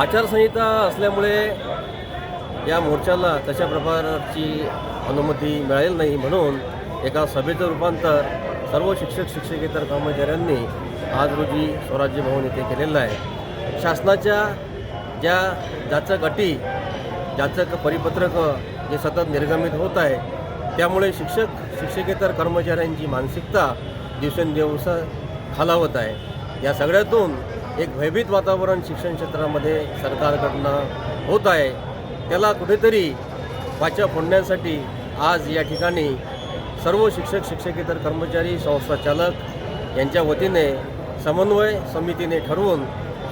आचारसंहिता असल्यामुळे या मोर्चाला तशा प्रकारची अनुमती मिळेल नाही म्हणून एका सभेचं रूपांतर सर्व शिक्षक शिक्षकेतर कर्मचाऱ्यांनी आज रोजी स्वराज्य भवन येथे केलेलं आहे. शासनाच्या ज्या जाचक अटी जाचक परिपत्रक जे सतत निर्गमित होत आहे त्यामुळे शिक्षक शिक्षकेतर कर्मचाऱ्यांची मानसिकता दिवसेंदिवस खालावत आहे. या सगळ्यातून एक भयभीत वातावरण शिक्षण क्षेत्रामध्ये सरकारकडनं होत आहे. त्याला कुठेतरी वाचा फोडण्यासाठी आज या ठिकाणी सर्व शिक्षक शिक्षकेतर कर्मचारी संस्था चालक यांच्या वतीने समन्वय समितीने ठरवून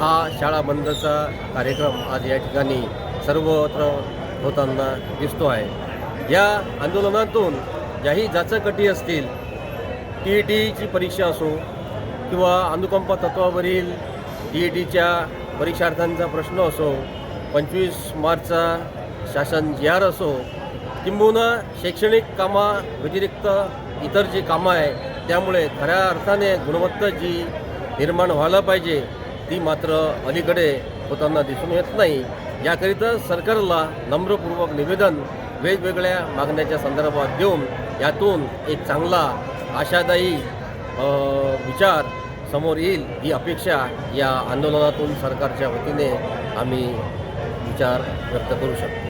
हा शाळा बंदचा कार्यक्रम आज या ठिकाणी सर्वत्र होताना दिसतो आहे. या आंदोलनातून ज्याही जाचकटी असतील टी ई टीची परीक्षा असो किंवा अनुकंपा तत्वावरील टी ई टीच्या परीक्षार्थ्यांचा प्रश्न असो पंचवीस मार्चचा शासन जी आर असो किंबहुना शैक्षणिक कामा व्यतिरिक्त इतर जी कामं आहे त्यामुळे खऱ्या अर्थाने गुणवत्ता जी निर्माण व्हायला पाहिजे ती मात्र अलीकडे होताना दिसून येत नाही. याकरिता सरकारला नम्रपूर्वक निवेदन वेगवेगळ्या मागण्याच्या संदर्भात देऊन यातून एक चांगला आशादायी विचार समोर येईल ही अपेक्षा या आंदोलनातून सरकारच्या वतीने आम्ही विचार व्यक्त करू शकतो.